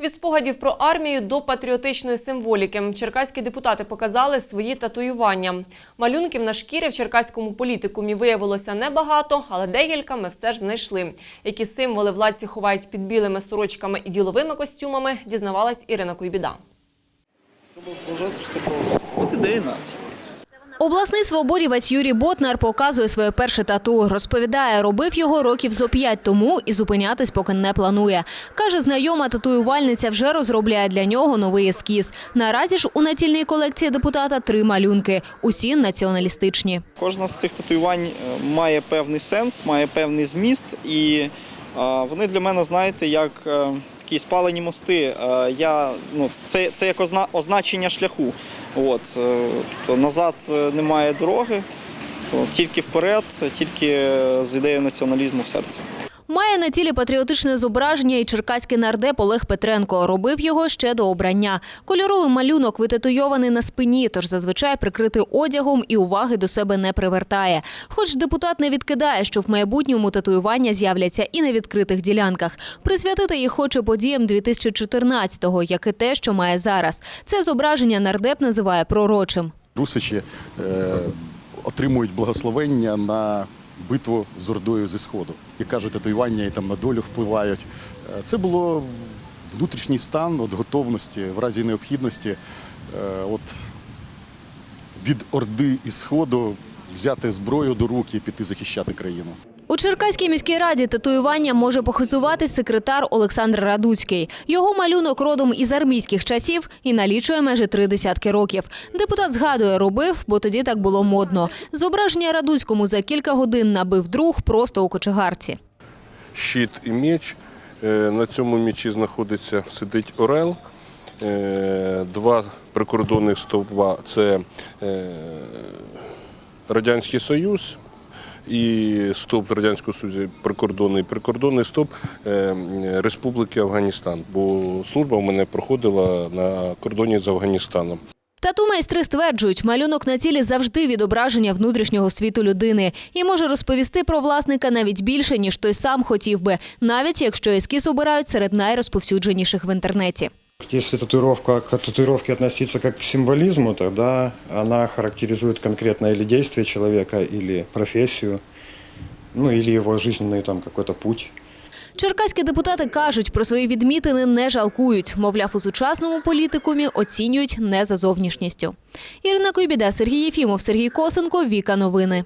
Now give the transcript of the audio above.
Від спогадів про армію до патріотичної символіки черкаські депутати показали свої татуювання. Малюнків на шкірі в черкаському політикумі виявилося небагато, але декілька ми все ж знайшли. Які символи владці ховають під білими сорочками і діловими костюмами, дізнавалась Ірина Куйбіда. От ідея нації. Обласний свободівець Юрій Ботнар показує своє перше тату. Розповідає, робив його років зо п'ять тому і зупинятись поки не планує. Каже, знайома татуювальниця вже розробляє для нього новий ескіз. Наразі ж у натільній колекції депутата три малюнки. Усі націоналістичні. Кожна з цих татуювань е, має певний сенс, має певний зміст, і вони для мене, знаєте, як е, такі спалені мости. Е, Я, ну, це, це як озна, означення шляху. От, е, то назад е, немає дороги, тільки вперед, тільки з ідеєю націоналізму в серці. Має на тілі патріотичне зображення і черкаський нардеп Олег Петренко. Робив його ще до обрання. Кольоровий малюнок витатуйований на спині, тож зазвичай прикритий одягом і уваги до себе не привертає. Хоч депутат не відкидає, що в майбутньому татуювання з'являться і на відкритих ділянках. Присвятити їх хоче подіям 2014-го, як і те, що має зараз. Це зображення нардеп називає пророчим. Русичі е, отримують благословення на битву з Ордою зі Сходу. І кажуть, татуювання і там на долю впливають. Е, Це було внутрішній стан от, готовності в разі необхідності е, от, від Орди і Сходу взяти зброю до рук і піти захищати країну. У Черкаській міській раді татуювання може похизуватись секретар Олександр Радуцький. Його малюнок родом із армійських часів і налічує майже три десятки років. Депутат згадує, робив, бо тоді так було модно. Зображення Радуцькому за кілька годин набив друг просто у кочегарці. щит і меч. Е, На цьому мечі знаходиться сидить орел. Е, Два прикордонних стовпа це е, Радянський Союз і стовп Радянського Союзу прикордонний прикордонний стовп е, Республіки Афганістан. Бо служба в мене проходила на кордоні з Афганістаном. Тату майстри стверджують, малюнок на тілі завжди відображення внутрішнього світу людини і може розповісти про власника навіть більше, ніж той сам хотів би, навіть якщо ескіз обирають серед найрозповсюдженіших в інтернеті. Если татуировка к татуировке относиться как к символизму, тогда она характеризует конкретное или действие человека, или профессию, ну или его жизненный там какой-то путь. Черкаські депутати кажуть, про свої відмітини не жалкують. Мовляв, у сучасному політикумі оцінюють не за зовнішністю. Ірина Койбіда, Сергій Єфімов, Сергій Косенко, Віка Новини.